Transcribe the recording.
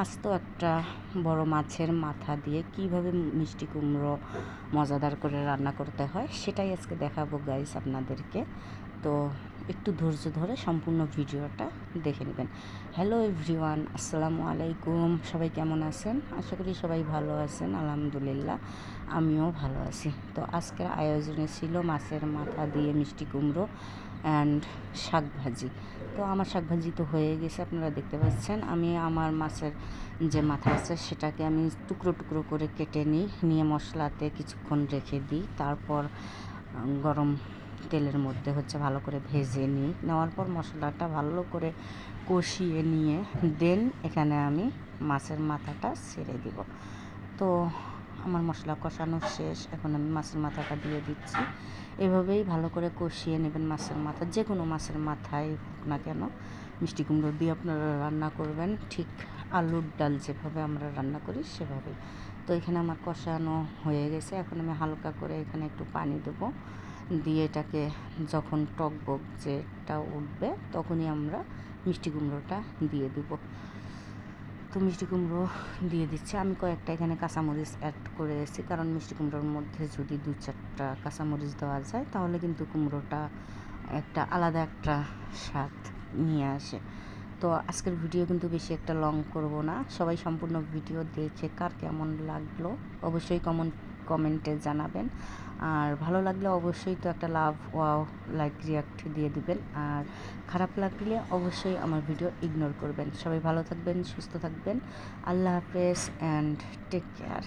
আজ তো একটা বড় মাছের মাথা দিয়ে কীভাবে মিষ্টি কুমড়ো মজাদার করে রান্না করতে হয়, সেটাই আজকে দেখাবো গাইস আপনাদেরকে। তো একটু ধৈর্য ধরে সম্পূর্ণ ভিডিওটা দেখে নেবেন। হ্যালো এভরিওয়ান আসসালামু আলাইকুম। সবাই কেমন আছেন? আশা করি সবাই ভালো আছেন, আলহামদুলিল্লাহ। আমিও ভালো আছি। তো আজকের আয়োজনে ছিল মাছের মাথা দিয়ে মিষ্টি কুমড়ো অ্যান্ড শাক ভাজি। তো আমার শাক ভাজি তো হয়ে গেছে, আপনারা দেখতে পাচ্ছেন। আমি আমার মাছের যে মাথা আছে, সেটাকে আমি টুকরো টুকরো করে কেটে নিই। নিয়ে মশলাতে কিছুক্ষণ রেখে দিই। তারপর গরম তেলের মধ্যে হচ্ছে ভালো করে ভেজে নিই। নেওয়ার পর মশলাটা ভালো করে কষিয়ে নিয়ে দেন এখানে আমি মাছের মাথাটা ছেড়ে দিব। তো আমার মশলা কষানো শেষ, এখন আমি মাছের মাথাটা দিয়ে দিচ্ছি। এভাবেই ভালো করে কষিয়ে নেবেন মাছের মাথা, যে কোনো মাছের মাথায় হোক না কেন। মিষ্টি কুমড়ো দিয়ে আপনারা রান্না করবেন, ঠিক আলুর ডাল যেভাবে আমরা রান্না করি সেভাবেই। তো এখানে আমার কষানো হয়ে গেছে, এখন আমি হালকা করে এখানে একটু পানি দেবো। দিয়ে এটাকে যখন টক টকবক যেটা উঠবে, তখনই আমরা মিষ্টি কুমড়োটা দিয়ে দেবো। তো মিষ্টি কুমড়ো দিয়ে দিচ্ছি। আমি কয়েকটা এখানে কাঁচামরিচ অ্যাড করে এসেছি। কারণ মিষ্টি কুমড়োর মধ্যে যদি দু চারটা কাঁচামরিচ দেওয়া যায়, তাহলে কিন্তু কুমড়োটা একটা আলাদা একটা স্বাদ নিয়ে আসে। তো আজকের ভিডিও কিন্তু বেশি একটা লং করব না। সবাই সম্পূর্ণ ভিডিও দেখে কার কেমন লাগল, অবশ্যই কমন কমেন্টে জানাবেন। আর ভালো লাগলে অবশ্যই তো একটা লাভ, ওয়াও, লাইক, রিয়াক্ট দিয়ে দিবেন। আর খারাপ লাগলে অবশ্যই আমার ভিডিও ইগনোর করবেন। সবাই ভালো থাকবেন, সুস্থ থাকবেন। আল্লাহ হাফেজ অ্যান্ড টেক কেয়ার